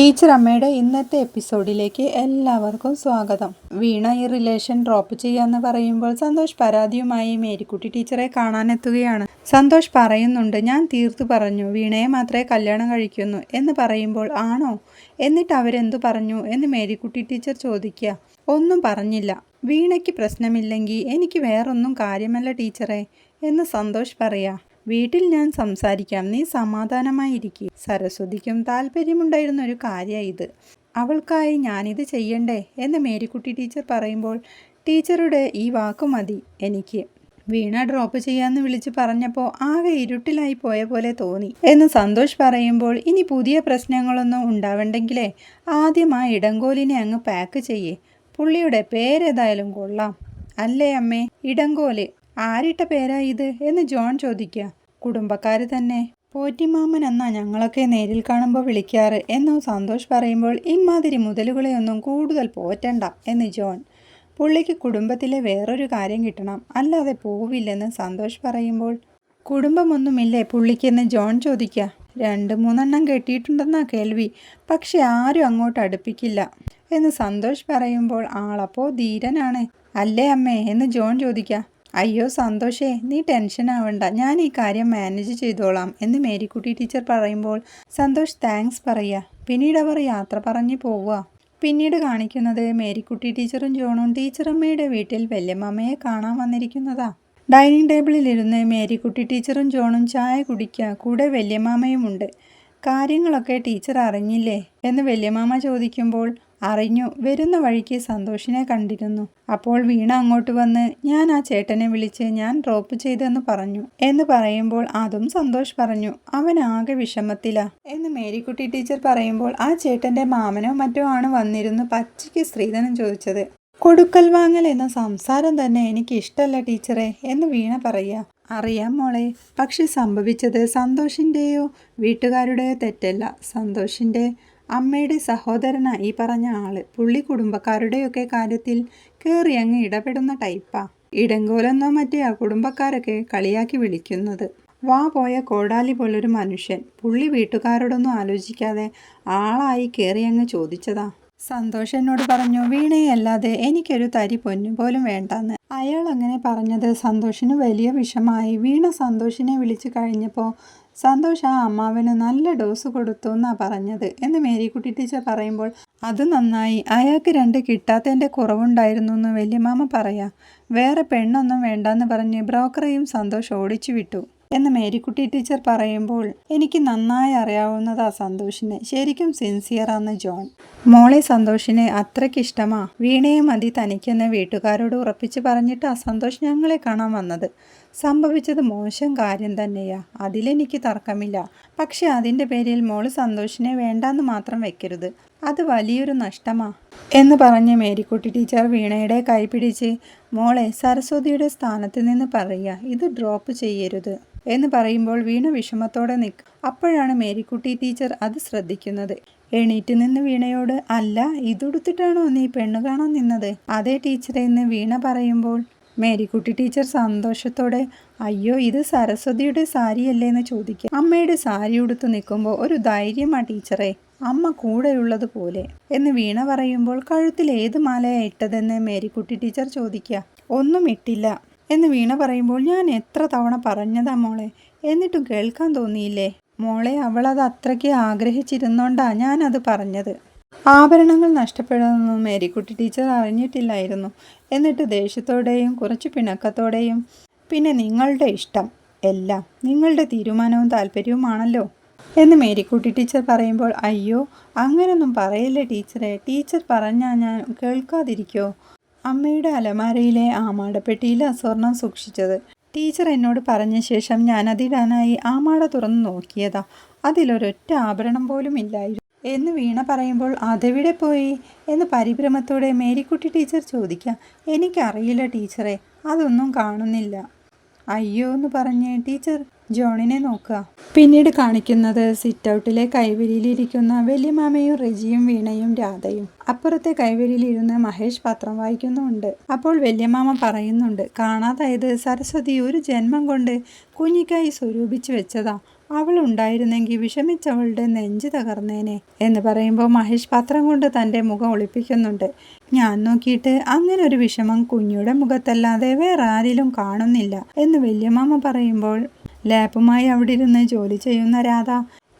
Teacher അമ്മയുടെ ഇന്നത്തെ എപ്പിസോഡിലേക്ക് എല്ലാവർക്കും സ്വാഗതം. വീണ ഈ റിലേഷൻ ഡ്രോപ്പ് ചെയ്യാന്ന് പറയുമ്പോൾ സന്തോഷ് പരാതിയുമായി മേരിക്കുട്ടി ടീച്ചറെ കാണാനെത്തുകയാണ്. സന്തോഷ് പറയുന്നുണ്ട് ഞാൻ തീർത്തു പറഞ്ഞു. വീണയെ മാത്രമേ കല്യാണം കഴിക്കുന്നു. എന്ന് പറയുമ്പോൾ ആണോ? എന്നിട്ട് അവരെന്തു പറഞ്ഞു? എന്ന് മേരിക്കുട്ടി ടീച്ചർ ചോദിക്കുക. ഒന്നും പറഞ്ഞില്ല. വീണയ്ക്ക് പ്രശ്നമില്ലെങ്കിൽ എനിക്ക് വേറൊന്നും കാര്യമല്ല ടീച്ചറെ. എന്ന് സന്തോഷ് പറയാ. വീട്ടിൽ ഞാൻ സംസാരിക്കാം. നീ സമാധാനമായിരിക്കും. സരസ്വതിക്കും താല്പര്യമുണ്ടായിരുന്ന ഒരു കാര്യമാണ് ഇത്. അവൾക്കായി ഞാനിത് ചെയ്യണ്ടേ എന്ന് മേരിക്കുട്ടി ടീച്ചർ പറയുമ്പോൾ ടീച്ചറുടെ ഈ വാക്ക് മതി എനിക്ക്. വീണ ഡ്രോപ്പ് ചെയ്യാമെന്ന് വിളിച്ച് പറഞ്ഞപ്പോൾ ആകെ ഇരുട്ടിലായി പോയ പോലെ തോന്നി എന്ന് സന്തോഷ് പറയുമ്പോൾ ഇനി പുതിയ പ്രശ്നങ്ങളൊന്നും ഉണ്ടാവണ്ടെങ്കിലേ ആദ്യം ആ ഇടങ്കോലിനെ അങ്ങ് പാക്ക് ചെയ്യേ. പുള്ളിയുടെ പേരേതായാലും കൊള്ളാം. അല്ലേ അമ്മേ? ഇടങ്കോൽ. ആരിട്ട പേരാ ഇത് എന്ന് ജോൺ ചോദിക്കുക കുടുംബക്കാർ തന്നെ. പോറ്റിമാമൻ എന്നാ ഞങ്ങളൊക്കെ നേരിൽ കാണുമ്പോൾ വിളിക്കാറ് എന്ന് സന്തോഷ് പറയുമ്പോൾ ഇമാതിരി മുതലുകളെയൊന്നും കൂടുതൽ പോറ്റണ്ട എന്ന് ജോൺ. പുള്ളിക്ക് കുടുംബത്തിലെ വേറൊരു കാര്യം കിട്ടണം. അല്ലാതെ പോവില്ലെന്ന് സന്തോഷ് പറയുമ്പോൾ കുടുംബമൊന്നുമില്ലേ പുള്ളിക്കെന്ന് ജോൺ ചോദിക്കുക രണ്ട് മൂന്നെണ്ണം കെട്ടിയിട്ടുണ്ടെന്നാ കേൾവി. പക്ഷെ ആരും അങ്ങോട്ട് അടുപ്പിക്കില്ല എന്ന് സന്തോഷ് പറയുമ്പോൾ ആളപ്പോ ധീരനാണ്. അല്ലേ അമ്മേ എന്ന് ജോൺ ചോദിക്കുക അയ്യോ സന്തോഷേ നീ ടെൻഷൻ ആവണ്ട. ഞാൻ ഈ കാര്യം മാനേജ് ചെയ്തോളാം എന്ന് മേരിക്കുട്ടി ടീച്ചർ പറയുമ്പോൾ സന്തോഷ് താങ്ക്സ് പറയുക പിന്നീട് അവർ യാത്ര പറഞ്ഞു പോവുക. പിന്നീട് കാണിക്കുന്നത് മേരിക്കുട്ടി ടീച്ചറും ജോണും ടീച്ചറമ്മയുടെ വീട്ടിൽ വല്യമ്മയെ കാണാൻ വന്നിരിക്കുന്നതാ. ഡൈനിങ് ടേബിളിലിരുന്ന് മേരിക്കുട്ടി ടീച്ചറും ജോണും ചായ കുടിക്കുക. കൂടെ വല്യമാമയുമുണ്ട് കാര്യങ്ങളൊക്കെ ടീച്ചർ അറിഞ്ഞില്ലേ? എന്ന് വല്യമാമ ചോദിക്കുമ്പോൾ അറിഞ്ഞു. വരുന്ന വഴിക്ക് സന്തോഷിനെ കണ്ടിരുന്നു. അപ്പോൾ വീണ അങ്ങോട്ട് വന്ന് ഞാൻ ആ ചേട്ടനെ വിളിച്ച് ഞാൻ ഡ്രോപ്പ് ചെയ്തെന്ന് പറഞ്ഞു എന്ന് പറയുമ്പോൾ അതും സന്തോഷ് പറഞ്ഞു. അവൻ ആകെ വിഷമത്തിലാ എന്ന് മേരിക്കുട്ടി ടീച്ചർ പറയുമ്പോൾ ആ ചേട്ടന്റെ മാമനോ മറ്റോ ആണ് വന്നിരുന്നു പച്ചയ്ക്ക് സ്ത്രീധനം ചോദിച്ചത്. കൊടുക്കൽ വാങ്ങൽ എന്ന സംസാരം തന്നെ എനിക്ക് ഇഷ്ടമല്ല ടീച്ചറെ എന്ന് വീണ പറയുക. അറിയാം മോളെ പക്ഷെ സംഭവിച്ചത് സന്തോഷിന്റെയോ വീട്ടുകാരുടെയോ തെറ്റല്ല. സന്തോഷിന്റെ അമ്മയുടെ സഹോദരനാ ഈ പറഞ്ഞ ആൾ പുള്ളി കുടുംബക്കാരുടെയൊക്കെ കാര്യത്തിൽ കയറി അങ്ങ് ഇടപെടുന്ന ടൈപ്പാ. ഇടങ്കോലെന്നോ മറ്റേ ആ കുടുംബക്കാരൊക്കെ കളിയാക്കി വിളിക്കുന്നത്. വാ പോയ കോടാലി പോലൊരു മനുഷ്യൻ. പുള്ളി വീട്ടുകാരോടൊന്നും ആലോചിക്കാതെ ആളായി കയറി അങ്ങ് ചോദിച്ചതാ. സന്തോഷ് എന്നോട് പറഞ്ഞു വീണയല്ലാതെ എനിക്കൊരു തരി പൊന്നു പോലും വേണ്ടെന്ന്. അയാൾ അങ്ങനെ പറഞ്ഞത് സന്തോഷിന് വലിയ വിഷമായി. വീണ സന്തോഷിനെ വിളിച്ചു കഴിഞ്ഞപ്പോൾ സന്തോഷ് ആ അമ്മാവന് നല്ല ഡോസ് കൊടുത്തു എന്നാ പറഞ്ഞത്. എന്ന് മേരിക്കുട്ടി ടീച്ചർ പറയുമ്പോൾ അത് നന്നായി. അയാൾക്ക് രണ്ട് കിട്ടാത്തതിന്റെ കുറവുണ്ടായിരുന്നു എന്ന് വല്യമാമ പറയാ. വേറെ പെണ്ണൊന്നും വേണ്ടെന്ന് പറഞ്ഞ് ബ്രോക്കറെയും സന്തോഷ് ഓടിച്ചു വിട്ടു. എന്ന് മേരിക്കുട്ടി ടീച്ചർ പറയുമ്പോൾ എനിക്ക് നന്നായി അറിയാവുന്നതാ സന്തോഷിനെ. ശരിക്കും സിൻസിയറാന്ന് ജോൺ. മോളെ സന്തോഷിനെ അത്രയ്ക്ക് ഇഷ്ടമാ. വീണയെ മതി തനിക്കെന്ന് വീട്ടുകാരോട് ഉറപ്പിച്ച് പറഞ്ഞിട്ട് സന്തോഷ് ഞങ്ങളെ കാണാൻ വന്നത്. സംഭവിച്ചത് മോശം കാര്യം തന്നെയാ. അതിലെനിക്ക് തർക്കമില്ല. പക്ഷെ അതിന്റെ പേരിൽ മോൾ സന്തോഷിനെ വേണ്ടാന്ന് മാത്രം വെക്കരുത്. അത് വലിയൊരു നഷ്ടമാ. എന്ന് പറഞ്ഞ് മേരിക്കുട്ടി ടീച്ചർ വീണയുടെ കൈ പിടിച്ച് മോളെ സരസ്വതിയുടെ സ്ഥാനത്ത് നിന്ന് പറയുക ഇത് ഡ്രോപ്പ് ചെയ്യരുത് എന്ന് പറയുമ്പോൾ വീണ വിഷമത്തോടെ നിൽക്കും അപ്പോഴാണ് മേരിക്കുട്ടി ടീച്ചർ അത് ശ്രദ്ധിക്കുന്നത്. എണീറ്റ് നിന്ന് വീണയോട് അല്ല ഇതുടുത്തിട്ടാണോ നീ പെണ്ണു കാണാൻ നിന്നത്? അതേ ടീച്ചറെ എന്ന് വീണ പറയുമ്പോൾ മേരിക്കുട്ടി ടീച്ചർ സന്തോഷത്തോടെ അയ്യോ ഇത് സരസ്വതിയുടെ സാരിയല്ലേ? എന്ന് ചോദിക്കുക. അമ്മയുടെ സാരി ഉടുത്ത് നിൽക്കുമ്പോൾ ഒരു ധൈര്യമാ ടീച്ചറെ. അമ്മ കൂടെയുള്ളത് പോലെ എന്ന് വീണ പറയുമ്പോൾ കഴുത്തിൽ ഏത് മാലയാണ് ഇട്ടതെന്ന് മേരിക്കുട്ടി ടീച്ചർ ചോദിക്കുക. ഒന്നും ഇട്ടില്ല എന്ന് വീണ പറയുമ്പോൾ ഞാൻ എത്ര തവണ പറഞ്ഞതാ മോളെ? എന്നിട്ടും കേൾക്കാൻ തോന്നിയില്ലേ? മോളെ അവളത് അത്രയ്ക്ക് ആഗ്രഹിച്ചിരുന്നോണ്ടാ ഞാനത് പറഞ്ഞത്. ആഭരണങ്ങൾ നഷ്ടപ്പെടുമെന്ന് മേരിക്കുട്ടി ടീച്ചർ അറിഞ്ഞിട്ടില്ലായിരുന്നു. എന്നിട്ട് ദേഷ്യത്തോടെയും കുറച്ച് പിണക്കത്തോടെയും പിന്നെ നിങ്ങളുടെ ഇഷ്ടം എല്ലാം നിങ്ങളുടെ തീരുമാനവും താല്പര്യവുമാണല്ലോ? എന്ന് മേരിക്കുട്ടി ടീച്ചർ പറയുമ്പോൾ അയ്യോ അങ്ങനൊന്നും പറയില്ല ടീച്ചറെ. ടീച്ചർ പറഞ്ഞാൽ ഞാൻ കേൾക്കാതിരിക്കോ? അമ്മയുടെ അലമാരയിലെ ആമാടപ്പെട്ടിയിലാണ് സ്വർണം സൂക്ഷിച്ചത്. ടീച്ചർ എന്നോട് പറഞ്ഞ ശേഷം ഞാൻ അതിടാനായി ആമാട തുറന്നു നോക്കിയതാ. അതിലൊരൊറ്റ ആഭരണം പോലും ഇല്ലായിരുന്നു. എന്ന് വീണ പറയുമ്പോൾ അതെവിടെ പോയി? എന്ന് പരിഭ്രമത്തോടെ മേരിക്കുട്ടി ടീച്ചർ ചോദിക്കാം. എനിക്കറിയില്ല ടീച്ചറെ അതൊന്നും കാണുന്നില്ല. അയ്യോ എന്ന് പറഞ്ഞ് ടീച്ചർ ജോണിനെ നോക്കുക. പിന്നീട് കാണിക്കുന്നത് സിറ്റ് ഔട്ടിലെ കൈവരിയിലിരിക്കുന്ന വലിയമാമയും റെജിയും വീണയും രാധയും. അപ്പുറത്തെ കൈവരിയിലിരുന്ന് മഹേഷ് പത്രം വായിക്കുന്നുണ്ട്. അപ്പോൾ വല്യമാമ പറയുന്നുണ്ട് കാണാതായത് സരസ്വതി ഒരു ജന്മം കൊണ്ട് കുഞ്ഞിക്കായി സ്വരൂപിച്ചു വെച്ചതാ. അവൾ ഉണ്ടായിരുന്നെങ്കിൽ വിഷമിച്ചവളുടെ നെഞ്ച് തകർന്നേനെ എന്ന് പറയുമ്പോൾ മഹേഷ് പത്രം കൊണ്ട് തന്റെ മുഖം ഒളിപ്പിക്കുന്നുണ്ട്. ഞാൻ നോക്കിയിട്ട് അങ്ങനെ ഒരു വിഷമം കുഞ്ഞുടെ മുഖത്തല്ലാതെ വേറെ ആരിലും കാണുന്നില്ല എന്ന് വല്യമാമ പറയുമ്പോൾ ലാപ്പുമായി അവിടെ ഇരുന്ന് ജോലി ചെയ്യുന്ന രാധ.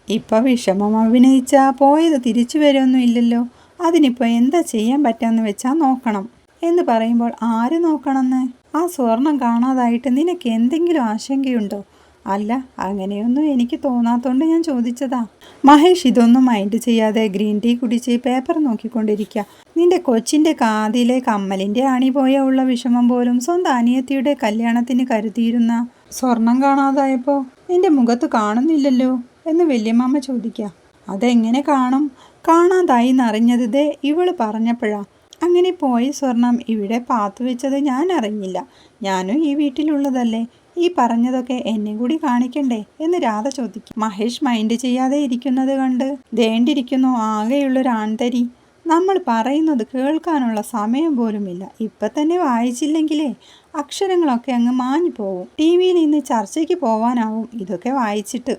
ഇപ്പം വിഷമം അഭിനയിച്ച പോയത് തിരിച്ചു വരുമൊന്നും ഇല്ലല്ലോ. അതിനിപ്പോൾ എന്താ ചെയ്യാൻ പറ്റാന്ന് വെച്ചാൽ നോക്കണം. എന്ന് പറയുമ്പോൾ ആര് നോക്കണമെന്ന്? ആ സ്വർണം കാണാതായിട്ട് നിനക്ക് എന്തെങ്കിലും ആശങ്കയുണ്ടോ? അല്ല അങ്ങനെയൊന്നും എനിക്ക് തോന്നാത്തോണ്ട് ഞാൻ ചോദിച്ചതാ. മഹേഷ് ഇതൊന്നും മൈൻഡ് ചെയ്യാതെ ഗ്രീൻ ടീ കുടിച്ച് പേപ്പർ നോക്കിക്കൊണ്ടിരിക്കുക നിന്റെ കൊച്ചിന്റെ കാതിലെ കമ്മലിന്റെ അണി പോയ ഉള്ള വിഷമം പോലും സ്വന്തം അനിയത്തിയുടെ കല്യാണത്തിന് കരുതിയിരുന്ന സ്വർണം കാണാതായപ്പോ നിന്റെ മുഖത്ത് കാണുന്നില്ലല്ലോ എന്ന് വല്യമ്മ ചോദിക്കുക അതെങ്ങനെ കാണും? കാണാതായി എന്നറിഞ്ഞത് ദേ ഇവൾ പറഞ്ഞപ്പോഴാ. അങ്ങനെ പോയി സ്വർണം ഇവിടെ പാത്തു വെച്ചത് ഞാൻ അറിഞ്ഞില്ല. ഞാനും ഈ വീട്ടിലുള്ളതല്ലേ. ഈ പറഞ്ഞതൊക്കെ എന്നെ കൂടി കാണിക്കണ്ടേ എന്ന് രാധ ചോദിക്കും. മഹേഷ് മൈൻഡ് ചെയ്യാതെ ഇരിക്കുന്നത് കണ്ട് ദേണ്ടിരിക്കുന്നു ആകെയുള്ളൊരു ആൺതരി നമ്മൾ പറയുന്നത് കേൾക്കാനുള്ള സമയം പോലുമില്ല. ഇപ്പൊ തന്നെ വായിച്ചില്ലെങ്കിലേ അക്ഷരങ്ങളൊക്കെ അങ്ങ് മാഞ്ഞു പോവും. ടി വിയിൽ ഇന്ന് ചർച്ചയ്ക്ക് പോവാനാവും ഇതൊക്കെ വായിച്ചിട്ട്.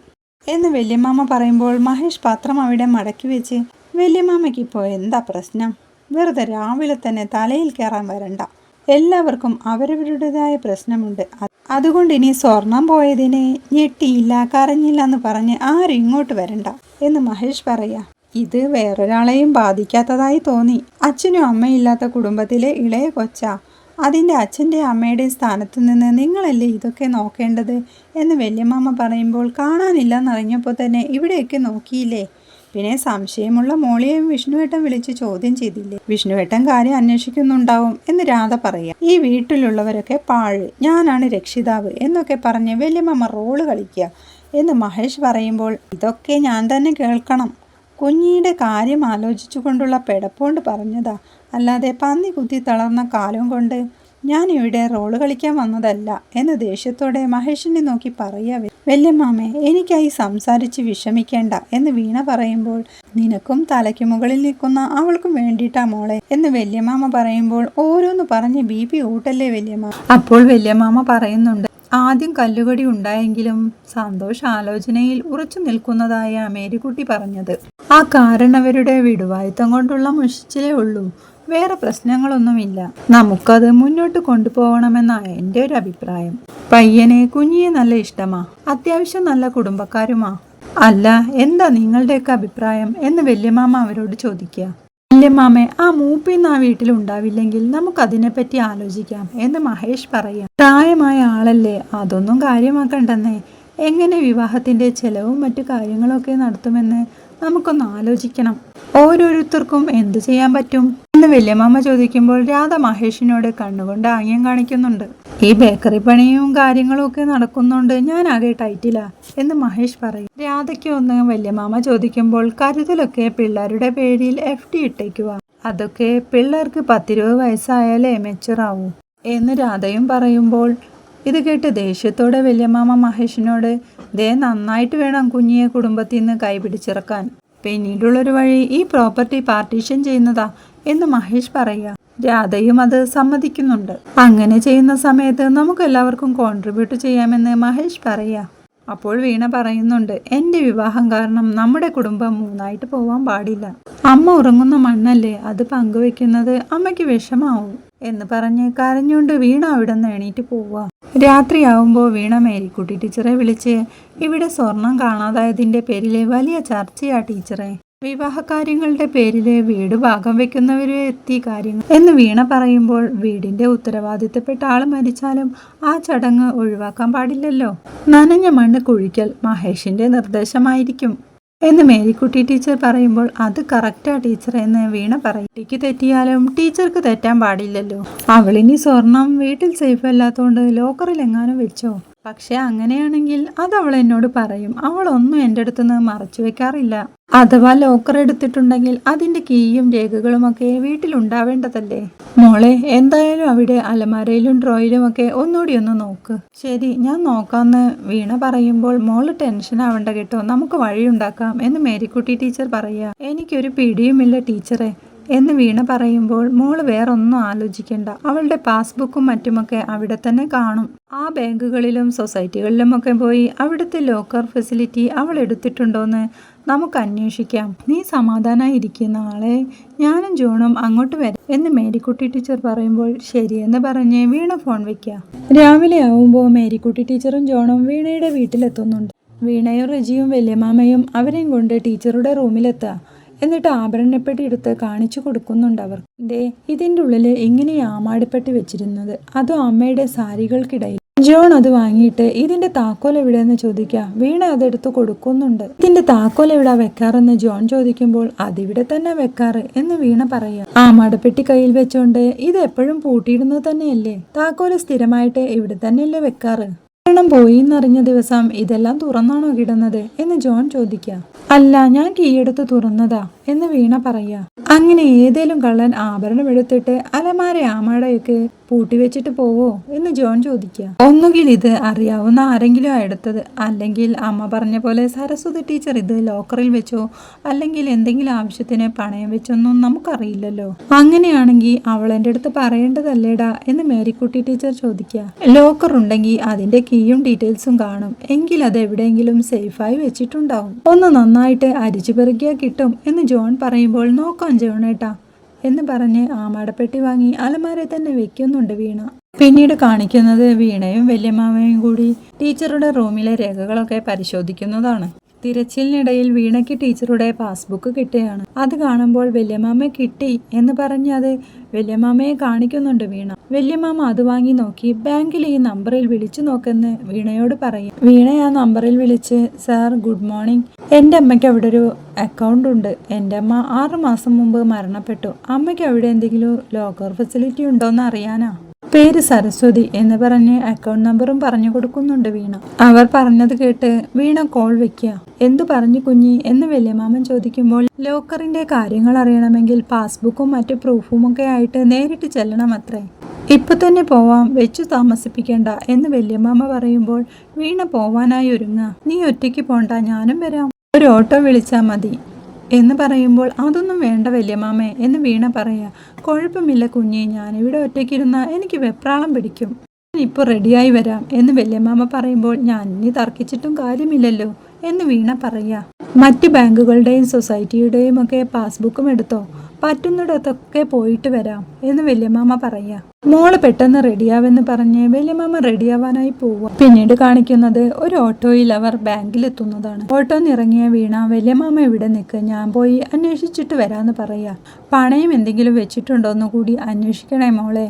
എന്ന് വല്യമ്മാമ പറയുമ്പോൾ മഹേഷ് പത്രം അവിടെ മടക്കി വെച്ച് വല്യമ്മാമയ്ക്ക് ഇപ്പോൾ എന്താ പ്രശ്നം? വെറുതെ രാവിലെ തന്നെ തലയിൽ കയറാൻ വരണ്ട. എല്ലാവർക്കും അവരവരുടേതായ പ്രശ്നമുണ്ട്. അതുകൊണ്ട് ഇനി സ്വർണം പോയതിനെ ഞെട്ടിയില്ല കരഞ്ഞില്ല എന്ന് പറഞ്ഞ് ആരും ഇങ്ങോട്ട് വരണ്ട. എന്ന് മഹേഷ് പറയാ. ഇത് വേറൊരാളെയും ബാധിക്കാത്തതായി തോന്നി. അച്ഛനും അമ്മയില്ലാത്ത കുടുംബത്തിലെ ഇളയ കൊച്ച. അതിന്റെ അച്ഛന്റെ അമ്മയുടെ സ്ഥാനത്ത് നിന്ന് നിങ്ങളല്ലേ ഇതൊക്കെ നോക്കേണ്ടത് എന്ന് വല്യമ്മ പറയുമ്പോൾ കാണാനില്ലെന്നറിഞ്ഞപ്പോൾ തന്നെ ഇവിടെയൊക്കെ നോക്കിയില്ലേ? പിന്നെ സംശയമുള്ള മോളിയെയും വിഷ്ണുവേട്ടൻ വിളിച്ച് ചോദ്യം ചെയ്തില്ലേ? വിഷ്ണുവേട്ടൻ കാര്യം അന്വേഷിക്കുന്നുണ്ടാവും എന്ന് രാധ പറയാം. ഈ വീട്ടിലുള്ളവരൊക്കെ പാഴ് ഞാനാണ് രക്ഷിതാവ് എന്നൊക്കെ പറഞ്ഞ് വല്യമ്മ റോൾ കളിക്കുക എന്ന് മഹേഷ് പറയുമ്പോൾ ഇതൊക്കെ ഞാൻ തന്നെ കേൾക്കണം. കുഞ്ഞിയുടെ കാര്യം ആലോചിച്ചുകൊണ്ടുള്ള പെടപ്പോണ്ട് പറഞ്ഞതാ. അല്ലാതെ പന്നി കുത്തി തളർന്ന കാലം കൊണ്ട് ഞാൻ ഇവിടെ റോൾ കളിക്കാൻ വന്നതല്ല എന്ന് ദേഷ്യത്തോടെ മഹേഷിനെ നോക്കി പറയാവേ വല്യമ്മാമേ എനിക്കായി സംസാരിച്ച് വിഷമിക്കേണ്ട എന്ന് വീണ പറയുമ്പോൾ നിനക്കും തലയ്ക്ക് മുകളിൽ നിൽക്കുന്ന അവൾക്കും വേണ്ടിയിട്ടാ മോളെ എന്ന് വല്യമാമ പറയുമ്പോൾ ഓരോന്ന് പറഞ്ഞ് ബി പി ഊട്ടല്ലേ വല്യമ്മ. അപ്പോൾ വല്യമാമ പറയുന്നുണ്ട് ആദ്യം കല്ലുകടി ഉണ്ടായെങ്കിലും സന്തോഷ് ആലോചനയിൽ ഉറച്ചു നിൽക്കുന്നതായ മേരിക്കുട്ടി പറഞ്ഞത്. ആ കാരണവരുടെ വിടുവായുത്തം കൊണ്ടുള്ള മുഷിച്ചിലേ ഉള്ളൂ. വേറെ പ്രശ്നങ്ങളൊന്നുമില്ല. നമുക്കത് മുന്നോട്ട് കൊണ്ടുപോകണമെന്നാണ് എന്റെ ഒരു അഭിപ്രായം. പയ്യനെ കുഞ്ഞിയെ നല്ല ഇഷ്ടമാ. അത്യാവശ്യം നല്ല കുടുംബക്കാരുമാ. അല്ല എന്താ നിങ്ങളുടെയൊക്കെ അഭിപ്രായം എന്ന് വല്യമാമ അവരോട് ചോദിക്കുക. വല്യമ്മാമേ ആ മൂപ്പിന്ന് ആ വീട്ടിൽ ഉണ്ടാവില്ലെങ്കിൽ നമുക്കതിനെപ്പറ്റി ആലോചിക്കാം. എന്ന് മഹേഷ് പറയാം. പ്രായമായ ആളല്ലേ അതൊന്നും കാര്യമാക്കണ്ടെന്നേ. എങ്ങനെ വിവാഹത്തിന്റെ ചെലവും മറ്റു കാര്യങ്ങളൊക്കെ നടത്തുമെന്ന് നമുക്കൊന്ന് ആലോചിക്കണം. ഓരോരുത്തർക്കും എന്തു ചെയ്യാൻ പറ്റും? എന്ന് വല്യമാമ ചോദിക്കുമ്പോൾ രാധ മഹേഷിനോട് കണ്ണുകൊണ്ട് ആംഗ്യം കാണിക്കുന്നുണ്ട്. ഈ ബേക്കറി പണിയും കാര്യങ്ങളും ഒക്കെ നടക്കുന്നുണ്ട്. ഞാൻ ആകെ ടൈറ്റിലാ എന്ന് മഹേഷ് പറയും. രാധയ്ക്ക് ഒന്ന് വല്യമാമ ചോദിക്കുമ്പോൾ കരുതലൊക്കെ പിള്ളേരുടെ പേരിൽ എഫ് ഡി ഇട്ടേക്കുക അതൊക്കെ പിള്ളേർക്ക് പത്തിരുപത് വയസ്സായാലേ മെച്ചുറാവൂ എന്ന് രാധയും പറയുമ്പോൾ ഇത് കേട്ട് ദേഷ്യത്തോടെ വല്യമാമ മഹേഷിനോട് ദേ നന്നായിട്ട് വേണം കുഞ്ഞിയെ കുടുംബത്തിൽ നിന്ന് കൈപിടിച്ചിറക്കാൻ. പിന്നീടുള്ളൊരു വഴി ഈ പ്രോപ്പർട്ടി പാർട്ടീഷൻ ചെയ്യുന്നതാ. എന്ന് മഹേഷ് പറയുക രാധയും അത് സമ്മതിക്കുന്നുണ്ട്. അങ്ങനെ ചെയ്യുന്ന സമയത്ത് നമുക്ക് എല്ലാവർക്കും കോൺട്രിബ്യൂട്ട് ചെയ്യാമെന്ന് മഹേഷ് പറയുക അപ്പോൾ വീണ പറയുന്നുണ്ട് എന്റെ വിവാഹം കാരണം നമ്മുടെ കുടുംബം മൂന്നായിട്ട് പോവാൻ പാടില്ല. അമ്മ ഉറങ്ങുന്ന മണ്ണല്ലേ അത് പങ്കുവെക്കുന്നത്? അമ്മയ്ക്ക് വിഷമാവും. എന്ന് പറഞ്ഞ് കരഞ്ഞുകൊണ്ട് വീണ അവിടെ നിന്ന് എണീറ്റ് പോവുക രാത്രിയാവുമ്പോൾ വീണ മേരിക്കുട്ടി ടീച്ചറെ വിളിച്ച് ഇവിടെ സ്വർണം കാണാതായതിന്റെ പേരിലെ വലിയ ചർച്ചയാ ടീച്ചറെ. വിവാഹകാര്യങ്ങളുടെ പേരിൽ വീട് ഭാഗം വെക്കുന്നവരെ എത്തി കാര്യങ്ങൾ എന്ന് വീണ പറയുമ്പോൾ വീടിന്റെ ഉത്തരവാദിത്തപ്പെട്ട ആൾ മരിച്ചാലും ആ ചടങ്ങ് ഒഴിവാക്കാൻ പാടില്ലല്ലോ. നനഞ്ഞ മണ്ണ് കുഴിക്കൽ മഹേഷിന്റെ നിർദ്ദേശമായിരിക്കും എന്ന് മേരിക്കുട്ടി ടീച്ചർ പറയുമ്പോൾ അത് കറക്റ്റാ ടീച്ചർ എന്ന് വീണ പറയും. തെറ്റിയാലും ടീച്ചർക്ക് തെറ്റാൻ പാടില്ലല്ലോ. അവളിനി സ്വർണം വീട്ടിൽ സേഫ് അല്ലാത്തതുകൊണ്ട് ലോക്കറിൽ എങ്ങാനും വെച്ചോ പക്ഷെ അങ്ങനെയാണെങ്കിൽ അത് അവൾ എന്നോട് പറയും. അവളൊന്നും എന്റെ അടുത്തുനിന്ന് മറച്ചു വെക്കാറില്ല. അഥവാ ലോക്കർ എടുത്തിട്ടുണ്ടെങ്കിൽ അതിന്റെ കീയും രേഖകളും ഒക്കെ വീട്ടിലുണ്ടാവേണ്ടതല്ലേ മോളെ എന്തായാലും അവിടെ അലമാരയിലും ഡ്രോയിലും ഒക്കെ ഒന്നുകൂടി ഒന്ന് നോക്ക്. ശരി ഞാൻ നോക്കാന്ന് വീണ പറയുമ്പോൾ മോൾ ടെൻഷൻ ആവണ്ട കേട്ടോ. നമുക്ക് വഴിയുണ്ടാക്കാം എന്ന് മേരിക്കുട്ടി ടീച്ചർ പറയാ. എനിക്കൊരു പിടിയുമില്ല ടീച്ചറെ. എന്ന് വീണ പറയുമ്പോൾ മോൾ വേറൊന്നും ആലോചിക്കണ്ട. അവളുടെ പാസ്ബുക്കും മറ്റുമൊക്കെ അവിടെ തന്നെ കാണും. ആ ബാങ്കുകളിലും സൊസൈറ്റികളിലുമൊക്കെ പോയി അവിടുത്തെ ലോക്കർ ഫെസിലിറ്റി അവൾ എടുത്തിട്ടുണ്ടോന്ന് നമുക്ക് അന്വേഷിക്കാം. നീ സമാധാനമായി ഇരിക്കുന്ന ആളെ ഞാനും ജോണും അങ്ങോട്ട് വരാം എന്ന് മേരിക്കുട്ടി ടീച്ചർ പറയുമ്പോൾ ശരിയെന്ന് പറഞ്ഞ് വീണ ഫോൺ വെക്കാം രാവിലെ ആവുമ്പോൾ മേരിക്കുട്ടി ടീച്ചറും ജോണും വീണയുടെ വീട്ടിലെത്തുന്നുണ്ട്. വീണയും റജിയും വലിയമാമയും അവരെയും കൊണ്ട് ടീച്ചറുടെ റൂമിലെത്തുക. എന്നിട്ട് ആഭരണപ്പെട്ടി എടുത്ത് കാണിച്ചു കൊടുക്കുന്നുണ്ട് അവർ. ദേ ഇതിന്റെ ഉള്ളിൽ ഇങ്ങനെ ആമാടിപ്പെട്ടി വെച്ചിരുന്നത്. അതും അമ്മയുടെ സാരികൾക്കിടയിൽ. ജോൺ അത് വാങ്ങിയിട്ട് ഇതിന്റെ താക്കോൽ എവിടെയെന്ന് ചോദിക്കുക വീണ അതെടുത്ത് കൊടുക്കുന്നുണ്ട്. ഇതിന്റെ താക്കോൽ എവിടെ വെക്കാറെന്ന് ജോൺ ചോദിക്കുമ്പോൾ അതിവിടെ തന്നെ വെക്കാറ് എന്ന് വീണ പറയുക ആ മടപ്പെട്ടി കയ്യിൽ വെച്ചോണ്ട് ഇത് എപ്പോഴും പൂട്ടിയിടുന്നത് തന്നെയല്ലേ? താക്കോൽ സ്ഥിരമായിട്ട് ഇവിടെ തന്നെയല്ലേ വെക്കാറ്? മരണം പോയി എന്നറിഞ്ഞ ദിവസം ഇതെല്ലാം തുറന്നാണോ കിടന്നത്? എന്ന് ജോൺ ചോദിക്കുക അല്ല ഞാൻ കീയെടുത്ത് തുറന്നതാ. എന്ന് വീണ പറയാ അങ്ങനെ ഏതേലും കള്ളൻ ആഭരണം എടുത്തിട്ട് അലമാര ആമാടയൊക്കെ പൂട്ടിവെച്ചിട്ട് പോവോ എന്ന് ജോൺ ചോദിക്കുക. ഒന്നുകിൽ ഇത് അറിയാവുന്ന ആരെങ്കിലും എടുത്തത്. അല്ലെങ്കിൽ അമ്മ പറഞ്ഞ പോലെ സരസ്വതി ടീച്ചർ ഇത് ലോക്കറിൽ വെച്ചോ അല്ലെങ്കിൽ എന്തെങ്കിലും ആവശ്യത്തിന് പണയം വെച്ചൊന്നും നമുക്കറിയില്ലല്ലോ. അങ്ങനെയാണെങ്കിൽ അവൾ എന്റെ അടുത്ത് പറയേണ്ടതല്ലേടാ എന്ന് മേരിക്കുട്ടി ടീച്ചർ ചോദിക്കുക. ലോക്കർ ഉണ്ടെങ്കിൽ അതിന്റെ കീയും ഡീറ്റെയിൽസും കാണും. എങ്കിൽ അത് എവിടെയെങ്കിലും സേഫായി വെച്ചിട്ടുണ്ടാവും. ഒന്ന് നന്നായിട്ട് അരിച്ചു പെറുകിയാൽ കിട്ടും എന്ന് ജോൺ പറയുമ്പോൾ നോക്കാം ജോൺ ഏട്ടാ എന്ന് പറഞ്ഞ് ആമാടപ്പെട്ടി വാങ്ങി അലമാരയിൽ തന്നെ വെക്കുന്നുണ്ട് വീണ. പിന്നീട് കാണിക്കുന്നത് വീണയും വല്യമ്മാമയും കൂടി ടീച്ചറുടെ റൂമിലെ രേഖകളൊക്കെ പരിശോധിക്കുന്നതാണ്. തിരച്ചിലിനിടയിൽ വീണയ്ക്ക് ടീച്ചറുടെ പാസ്ബുക്ക് കിട്ടുകയാണ്. അത് കാണുമ്പോൾ വല്യമാമ കിട്ടി എന്ന് പറഞ്ഞ് അത് വല്യമാമയെ കാണിക്കുന്നുണ്ട് വീണ. വല്യമാമ അത് വാങ്ങി നോക്കി ബാങ്കിൽ ഈ നമ്പറിൽ വിളിച്ചു നോക്കെന്ന് വീണയോട് പറയും. വീണ ആ നമ്പറിൽ വിളിച്ച് സാർ ഗുഡ് മോർണിംഗ്. എന്റെ അമ്മയ്ക്ക് അവിടെ ഒരു അക്കൗണ്ട് ഉണ്ട്. എന്റെ അമ്മ ആറ് മാസം മുമ്പ് മരണപ്പെട്ടു. അമ്മയ്ക്ക് അവിടെ എന്തെങ്കിലും ലോക്കർ ഫെസിലിറ്റി ഉണ്ടോ എന്ന് അറിയാനാ? പേര് സരസ്വതി എന്ന് പറഞ്ഞ് അക്കൗണ്ട് നമ്പറും പറഞ്ഞു കൊടുക്കുന്നുണ്ട് വീണ. അവർ പറഞ്ഞത് കേട്ട് വീണ കോൾ വെക്കുക എന്തു പറഞ്ഞു കുഞ്ഞി? എന്ന് വല്യമാമൻ ചോദിക്കുമ്പോൾ ലോക്കറിന്റെ കാര്യങ്ങൾ അറിയണമെങ്കിൽ പാസ്ബുക്കും മറ്റു പ്രൂഫും ഒക്കെ ആയിട്ട് നേരിട്ട് ചെല്ലണം അത്രേ. ഇപ്പൊ തന്നെ പോവാം വെച്ചു താമസിപ്പിക്കേണ്ട എന്ന് വല്യമാമ പറയുമ്പോൾ വീണ പോവാനായി ഒരുങ്ങ. നീ ഒറ്റയ്ക്ക് പോണ്ട ഞാനും വരാം. ഒരു ഓട്ടോ വിളിച്ചാൽ മതി. എന്ന് പറയുമ്പോൾ അതൊന്നും വേണ്ട വല്യമാമേ എന്ന് വീണ പറയാ. കുഴപ്പമില്ല കുഞ്ഞെ ഞാനിവിടെ ഒറ്റയ്ക്കിരുന്ന എനിക്ക് വെപ്രാളം പിടിക്കും. ഞാൻ ഇപ്പോൾ റെഡിയായി വരാം എന്ന് വല്യമാമ പറയുമ്പോൾ ഞാൻ ഇനി തർക്കിച്ചിട്ടും കാര്യമില്ലല്ലോ എന്ന് വീണ പറയാ. മറ്റ് ബാങ്കുകളുടെയും സൊസൈറ്റിയുടെയും ഒക്കെ പാസ്ബുക്കും എടുത്തോ? പറ്റുന്നിടത്തൊക്കെ പോയിട്ട് വരാം എന്ന് വല്യമാമ പറയാ. മോൾ പെട്ടെന്ന് റെഡിയാവെന്ന് പറഞ്ഞ് വല്യമാമ റെഡിയാവാനായി പോവുക പിന്നീട് കാണിക്കുന്നത് ഒരു ഓട്ടോയിൽ അവർ ബാങ്കിലെത്തുന്നതാണ്. ഓട്ടോ നിറങ്ങിയ വീണ വല്യമാമ ഇവിടെ നിൽക്ക് ഞാൻ പോയി അന്വേഷിച്ചിട്ട് വരാമെന്ന് പറയാ. പണയം എന്തെങ്കിലും വെച്ചിട്ടുണ്ടോന്ന് കൂടി അന്വേഷിക്കണേ മോളെ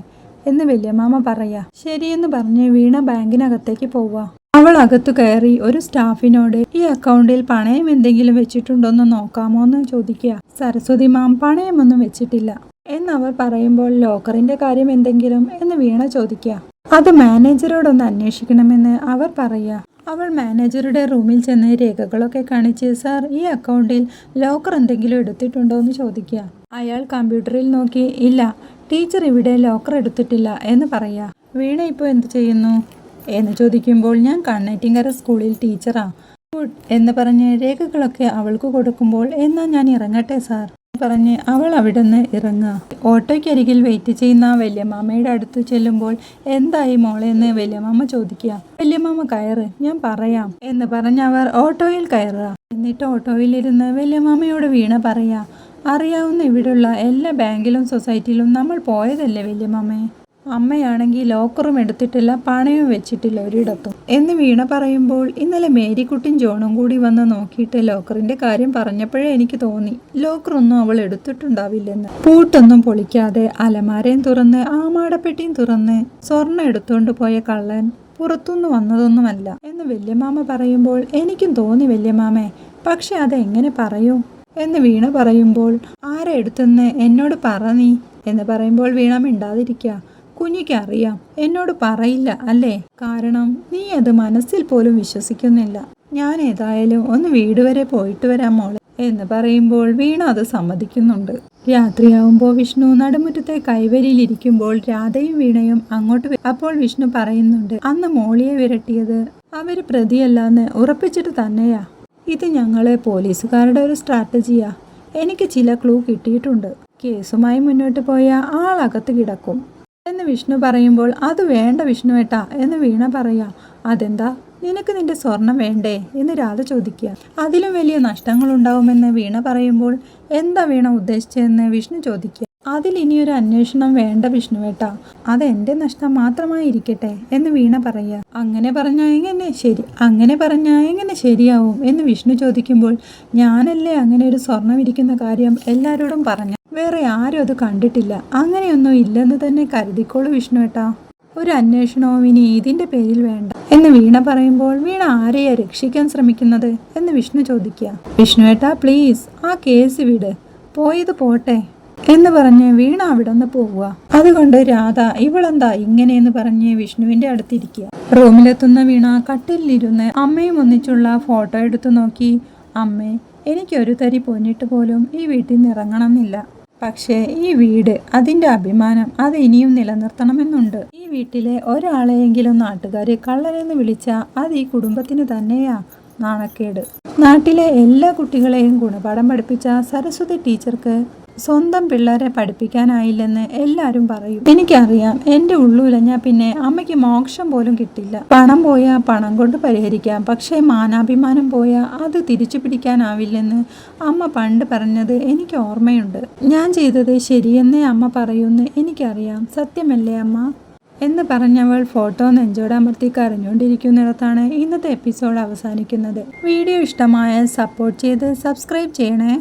എന്ന് വല്യമാമ പറയാ. ശരിയെന്ന് പറഞ്ഞ് വീണ ബാങ്കിനകത്തേക്ക് പോവുക അവൾ അകത്തു കയറി ഒരു സ്റ്റാഫിനോട് ഈ അക്കൗണ്ടിൽ പണയം എന്തെങ്കിലും വെച്ചിട്ടുണ്ടോന്ന് നോക്കാമോ എന്ന് ചോദിക്കുക. സരസ്വതി മാം പണയമൊന്നും വെച്ചിട്ടില്ല. എന്നവർ പറയുമ്പോൾ ലോക്കറിന്റെ കാര്യം എന്തെങ്കിലും? എന്ന് വീണ ചോദിക്കുക. അത് മാനേജറോടൊന്ന് അന്വേഷിക്കണമെന്ന് അവർ പറയുക. അവൾ മാനേജറുടെ റൂമിൽ ചെന്ന് രേഖകളൊക്കെ കാണിച്ച് സാർ ഈ അക്കൗണ്ടിൽ ലോക്കർ എന്തെങ്കിലും എടുത്തിട്ടുണ്ടോ എന്ന് ചോദിക്കുക. അയാൾ കമ്പ്യൂട്ടറിൽ നോക്കി ഇല്ല ടീച്ചർ ഇവിടെ ലോക്കർ എടുത്തിട്ടില്ല എന്ന് പറയുക. വീണ ഇപ്പോൾ എന്ത് ചെയ്യുന്നു? എന്ന് ചോദിക്കുമ്പോൾ ഞാൻ കണ്ണേറ്റിങ്കര സ്കൂളിൽ ടീച്ചറാ. ഗുഡ് എന്ന് പറഞ്ഞ് രേഖകളൊക്കെ അവൾക്ക് കൊടുക്കുമ്പോൾ എന്നാ ഞാൻ ഇറങ്ങട്ടെ സാർ? പറഞ്ഞ് അവൾ അവിടെ നിന്ന് ഇറങ്ങുക. ഓട്ടോയ്ക്കരികിൽ വെയിറ്റ് ചെയ്യുന്ന വല്യമാമയുടെ അടുത്ത് ചെല്ലുമ്പോൾ എന്തായി മോളെ എന്ന് വല്യമാമ ചോദിക്കുക. വല്യമാമ കയറ് ഞാൻ പറയാം എന്ന് പറഞ്ഞ് അവർ ഓട്ടോയിൽ കയറുക. എന്നിട്ട് ഓട്ടോയിലിരുന്ന് വല്യമാമയോട് വീണ പറയാ അറിയാവുന്ന ഇവിടുള്ള എല്ലാ ബാങ്കിലും സൊസൈറ്റിയിലും നമ്മൾ പോയതല്ലേ വല്യമാമേ? അമ്മയാണെങ്കിൽ ലോക്കറും എടുത്തിട്ടില്ല പണയും വെച്ചിട്ടില്ല ഒരിടത്തും. എന്ന് വീണ പറയുമ്പോൾ ഇന്നലെ മേരിക്കുട്ടും ജോണും കൂടി വന്ന് നോക്കിയിട്ട് ലോക്കറിന്റെ കാര്യം പറഞ്ഞപ്പോഴേ എനിക്ക് തോന്നി ലോക്കറൊന്നും അവൾ എടുത്തിട്ടുണ്ടാവില്ലെന്ന്. പൂട്ടൊന്നും പൊളിക്കാതെ അലമാരയും തുറന്ന് ആമാടപ്പെട്ടിയും തുറന്ന് സ്വർണം എടുത്തുകൊണ്ട് പോയ കള്ളൻ പുറത്തുനിന്ന് വന്നതൊന്നുമല്ല എന്ന് വല്യമാമ പറയുമ്പോൾ എനിക്കും തോന്നി വല്യമാമേ പക്ഷെ അതെങ്ങനെ പറയൂ? എന്ന് വീണ പറയുമ്പോൾ ആരെ എടുത്തെന്ന് എന്നോട് പറ നീ എന്ന് പറയുമ്പോൾ വീണ മിണ്ടാതിരിക്കുക. കുഞ്ഞിക്ക് അറിയാം എന്നോട് പറയില്ല അല്ലേ? കാരണം നീ അത് മനസ്സിൽ പോലും വിശ്വസിക്കുന്നില്ല. ഞാൻ ഏതായാലും ഒന്ന് വീട് വരെ പോയിട്ട് വരാം മോളെ എന്ന് പറയുമ്പോൾ വീണ അത് സമ്മതിക്കുന്നുണ്ട്. രാത്രിയാവുമ്പോൾ വിഷ്ണു നടുമുറ്റത്തെ കൈവരിയിലിരിക്കുമ്പോൾ രാധയും വീണയും അങ്ങോട്ട് അപ്പോൾ വിഷ്ണു പറയുന്നുണ്ട് അന്ന് മോളിയെ വിരട്ടിയത് അവർ പ്രതിയല്ലാന്ന് ഉറപ്പിച്ചിട്ട് തന്നെയാ. ഇത് ഞങ്ങളെ പോലീസുകാരുടെ ഒരു സ്ട്രാറ്റജിയാ. എനിക്ക് ചില ക്ലൂ കിട്ടിയിട്ടുണ്ട്. കേസുമായി മുന്നോട്ട് പോയ ആളകത്ത് കിടക്കും. എന്ന് വിഷ്ണു പറയുമ്പോൾ അത് വേണ്ട വിഷ്ണുവേട്ടാ എന്ന് വീണ പറയാ അതെന്താ? നിനക്ക് നിന്റെ സ്വർണം വേണ്ടേ? എന്ന് രാധ ചോദിക്കുക. അതിലും വലിയ നഷ്ടങ്ങൾ നഷ്ടങ്ങളുണ്ടാവുമെന്ന് വീണ പറയുമ്പോൾ എന്താ വീണ ഉദ്ദേശിച്ചതെന്ന് വിഷ്ണു ചോദിക്കുക. അതിൽ ഇനിയൊരു അന്വേഷണം വേണ്ട വിഷ്ണുവേട്ടാ അത് എന്റെ നഷ്ടം മാത്രമായിരിക്കട്ടെ എന്ന് വീണ പറയുക. അങ്ങനെ പറഞ്ഞാൽ എങ്ങനെ ശരി? അങ്ങനെ പറഞ്ഞാൽ എങ്ങനെ ശരിയാവും? എന്ന് വിഷ്ണു ചോദിക്കുമ്പോൾ ഞാനല്ലേ അങ്ങനെ ഒരു സ്വർണം ഇരിക്കുന്ന കാര്യം എല്ലാവരോടും പറഞ്ഞു വേറെ ആരും അത് കണ്ടിട്ടില്ല. അങ്ങനെയൊന്നും ഇല്ലെന്ന് തന്നെ കരുതിക്കോളൂ വിഷ്ണുവേട്ടാ ഒരു അന്വേഷണവും ഇനി ഇതിന്റെ പേരിൽ വേണ്ട. എന്ന് വീണ പറയുമ്പോൾ വീണ ആരെയാ രക്ഷിക്കാൻ ശ്രമിക്കുന്നത് എന്ന് വിഷ്ണു ചോദിക്കുക. വിഷ്ണുവേട്ടാ പ്ലീസ് ആ കേസ് വിട്. പോയത് പോട്ടെ. എന്ന് പറഞ്ഞ് വീണ അവിടെ നിന്ന് പോവുക. അതുകൊണ്ട് രാധ ഇവളെന്താ ഇങ്ങനെയെന്ന് പറഞ്ഞ് വിഷ്ണുവിന്റെ അടുത്തിരിക്കുക. റൂമിലെത്തുന്ന വീണ കട്ടിലിരുന്ന് അമ്മയും ഒന്നിച്ചുള്ള ഫോട്ടോ എടുത്തു നോക്കി. അമ്മേ എനിക്കൊരു തരി പൊന്നിട്ട് പോലും ഈ വീട്ടിൽ നിന്ന് ഇറങ്ങണമെന്നില്ല പക്ഷേ ഈ വീട് അതിന്റെ അഭിമാനം അത് ഇനിയും നിലനിർത്തണമെന്നുണ്ട്. ഈ വീട്ടിലെ ഒരാളെയെങ്കിലും നാട്ടുകാരെ കള്ളനെന്ന് വിളിച്ചാൽ അത് ഈ കുടുംബത്തിന് തന്നെയാ നാണക്കേട്. നാട്ടിലെ എല്ലാ കുട്ടികളെയും ഗുണപാഠം പഠിപ്പിച്ച സരസ്വതി ടീച്ചർക്ക് സ്വന്തം പിള്ളേരെ പഠിപ്പിക്കാനായില്ലെന്ന് എല്ലാവരും പറയും. എനിക്കറിയാം എന്റെ ഞാൻ പിന്നെ അമ്മയ്ക്ക് മോക്ഷം പോലും കിട്ടില്ല. പണം പോയാൽ പണം കൊണ്ട് പരിഹരിക്കാം പക്ഷേ മാനാഭിമാനം പോയാൽ അത് തിരിച്ചു പിടിക്കാനാവില്ലെന്ന് അമ്മ പണ്ട് പറഞ്ഞത് എനിക്ക് ഓർമ്മയുണ്ട്. ഞാൻ ചെയ്തത് ശരിയെന്നേ അമ്മ പറയുമെന്ന് എനിക്കറിയാം. സത്യമല്ലേ അമ്മ? എന്ന് പറഞ്ഞവൾ ഫോട്ടോ നെഞ്ചോടമർത്തി കരഞ്ഞുകൊണ്ടിരിക്കുന്നിടത്താണ് ഇന്നത്തെ എപ്പിസോഡ് അവസാനിക്കുന്നത്. വീഡിയോ ഇഷ്ടമായാൽ സപ്പോർട്ട് ചെയ്ത് സബ്സ്ക്രൈബ് ചെയ്യണേ.